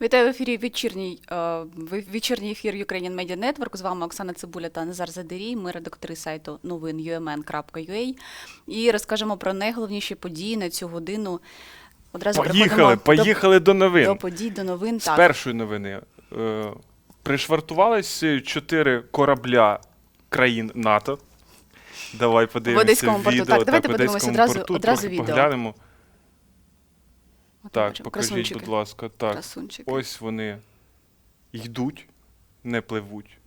Вітаю в ефірі вечірній, е, в- вечірній ефір Ukrainian Media Network. З вами Оксана Цибуля та Назар Задерій. Ми редактори сайту новин umn.ua і розкажемо про найголовніші події на цю годину. Одразу Поїхали, поїхали до новин. до, до подій, до новин. З Так. першої новини. Е, пришвартувались чотири корабля країн НАТО. Давай подивимося Одеському порту. відео. Так, давайте в подивимося одразу- порту, одразу відео. поглянемо. От ми Так, бачимо. покажіть, Красунчики. будь ласка. Так. Красунчики. Ось вони йдуть, не пливуть.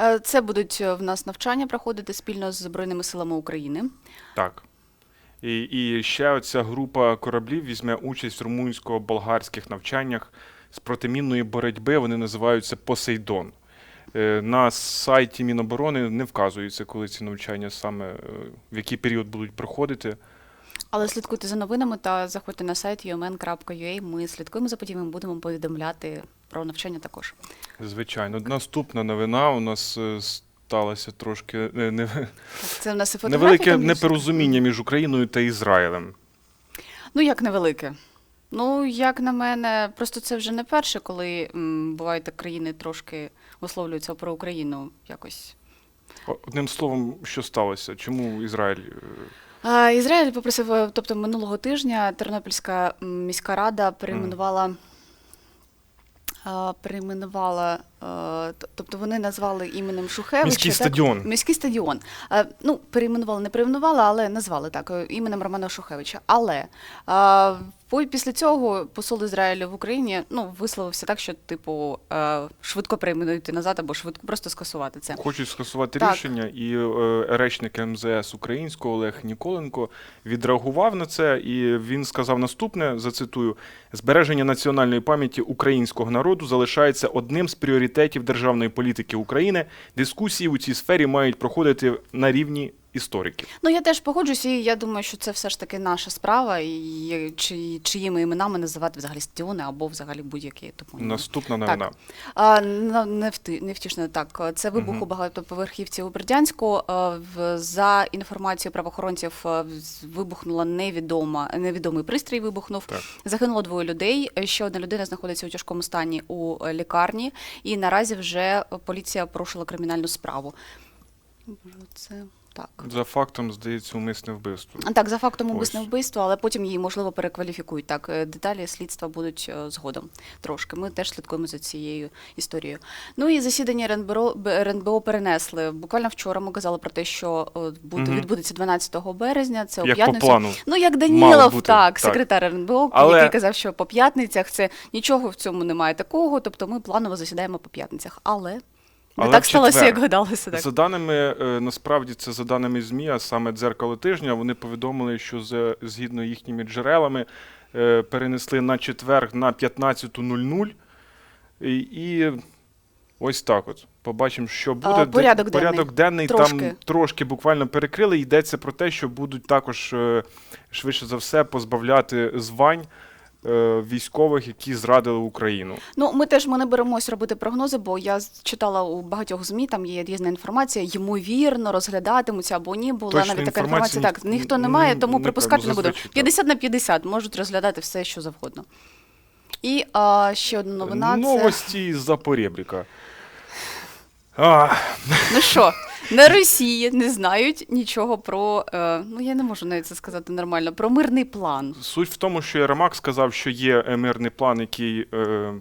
Е, Це будуть е, в нас навчання проходити спільно з Збройними силами України. Так. І, і ще оця група кораблів візьме участь в румунсько-болгарських навчаннях з протимінної боротьби. Вони називаються Посейдон. Е, На сайті Міноборони не вказується, коли ці навчання саме е, в який період будуть проходити. Але слідкуйте за новинами та заходьте на сайт umn.ua. Ми слідкуємо за подіями, будемо повідомляти про навчання також. Звичайно. Наступна новина у нас е, сталося трошки е, не, це в нас і невелике непорозуміння між Україною та Ізраїлем. Ну, як невелике? Ну, як на мене, просто це вже не перше, коли м, бувають так країни трошки висловлюються про Україну якось. Одним словом, що сталося? Чому Ізраїль е, Ізраїль попросив, е, тобто минулого тижня Тернопільська міська рада перейменувала. Перейменувала, е, тобто вони назвали іменем Шухевича. Міський так? стадіон. Міський стадіон. Е, Ну, перейменували, не перейменували, але назвали так, іменем Романа Шухевича. Але після цього посол Ізраїлю в Україні ну, висловився так, що, типу, е, швидко перейменуйте назад або швидко просто скасувати це. Хочуть скасувати Так. рішення, і е, речник МЗС українського Олег Ніколенко відреагував на це, і він сказав наступне: зацитую: збереження національної пам'яті українського народу залишається одним з пріоритетів державної політики України. Дискусії у цій сфері мають проходити на рівні істориків. Ну, я теж погоджуюсь, і я думаю, що це все ж таки наша справа, і чи, чиїми іменами називати взагалі стадіони або взагалі будь-які топоніми. Наступна новина. А, на- невти- невтішно так. Це вибух Мгм. у багатоповерхівці у Бердянську. За інформацією правоохоронців, вибухнула невідома, невідомий пристрій вибухнув. Так. Загинуло двоє людей. Ще одна людина знаходиться у тяжкому стані у е, лікарні, і наразі вже поліція порушила кримінальну справу. Боже, Це так. За фактом, здається, умисне вбивство. Так, за фактом Ось. умисне вбивство, але потім її можливо перекваліфікують. Так, е, деталі слідства будуть е, згодом трошки. Ми теж слідкуємо за цією історією. Ну і засідання РНБО, РНБО перенесли. Буквально вчора ми казали про те, що е, буде Мгм. відбудеться 12 березня. Це Як по п'ятницю. плану. Ну як Данілов, бути, так, так. секретар РНБО, Але- який казав, що по п'ятницях це нічого в цьому немає такого. Тобто ми планово засідаємо по п'ятницях. Але Але так сталося, четвер. як гадалося. Так. За даними, е, насправді це за даними ЗМІ, а саме дзеркало тижня, вони повідомили, що за- згідно їхніми джерелами е, перенесли на четвер на 15.00. І, і ось так от. Побачимо, що буде. А, порядок Де- денний. порядок денний там Трошки. трошки буквально перекрили. Йдеться про те, що будуть також е, швидше за все позбавляти звань військових, які зрадили Україну. Ну, ми теж ми не беремось робити прогнози, бо я читала у багатьох змі, там є різна інформація. Ймовірно, розглядатимуться або ні. Була Точної навіть така інформація. Так, ніхто не має, тому не припускати не буду. зазвичай 50 на 50 можуть розглядати все, що завгодно. І а, ще одна новина. Це... Новості з Запорєбріка. А, Ну що, на Росії не знають нічого про. Е, ну я не можу навіть це сказати нормально. Про мирний план. Суть в тому, що Єрмак сказав, що є е, мирний план, який е,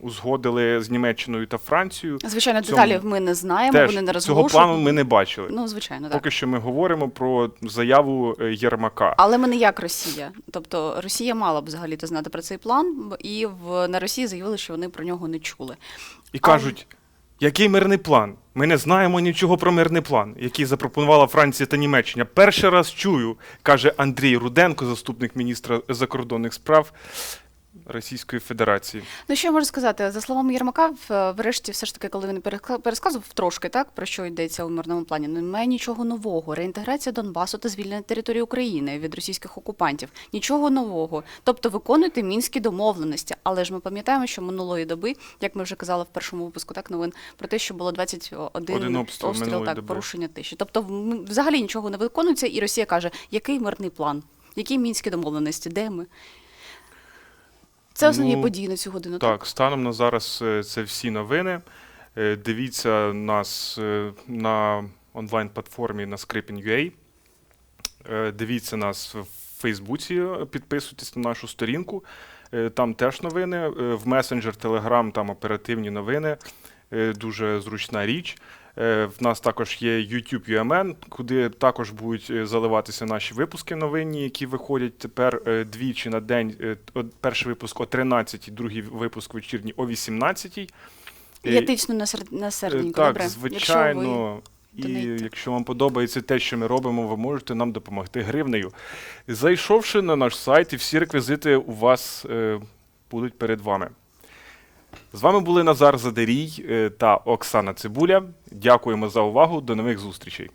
узгодили з Німеччиною та Францією. Звичайно, деталів ми не знаємо, Теж вони не цього плану ми не бачили. Ну, звичайно, так. Поки що ми говоримо про заяву е, Єрмака. Але ми не як Росія. Тобто Росія мала б взагалі-то знати про цей план, і в на Росії заявили, що вони про нього не чули. І кажуть, який мирний план? Ми не знаємо нічого про мирний план, який запропонувала Франція та Німеччина. Перший раз чую, каже Андрій Руденко, заступник міністра закордонних справ Російської Федерації. Ну що я можу сказати? За словами Єрмака, врешті, все ж таки, коли він переска- пересказував трошки, так про що йдеться у мирному плані, немає нічого нового. Реінтеграція Донбасу та звільнення території України від російських окупантів. Нічого нового. Тобто виконуйте мінські домовленості. Але ж ми пам'ятаємо, що минулої доби, як ми вже казали в першому випуску, так новин про те, що було 21 Один обстріл минулої так, доби. порушення тиші. Тобто, взагалі нічого не виконується, і Росія каже, який мирний план, які мінські домовленості, де ми? Це основні Ну, події на цю годину. Так. Так, станом на зараз е, це всі новини. Е, Дивіться нас е, на онлайн-платформі на Scripin.ua. Дивіться нас в Фейсбуці, підписуйтесь на нашу сторінку. Там теж новини. В месенджер, Телеграм, там оперативні новини. Дуже зручна річ. Е, В нас також є YouTube UMN, куди також будуть е, заливатися наші випуски новинні, які виходять тепер е, двічі на день. Перший випуск о 13, другий випуск вечірній о 18. Я тичну на, сер... на серденько, Так, добре? звичайно. І якщо вам подобається те, що ми робимо, ви можете нам допомогти гривнею. Зайшовши на наш сайт, і всі реквізити у вас е, будуть перед вами. З вами були Назар Задерій е, та Оксана Цибуля. Дякуємо за увагу. До нових зустрічей.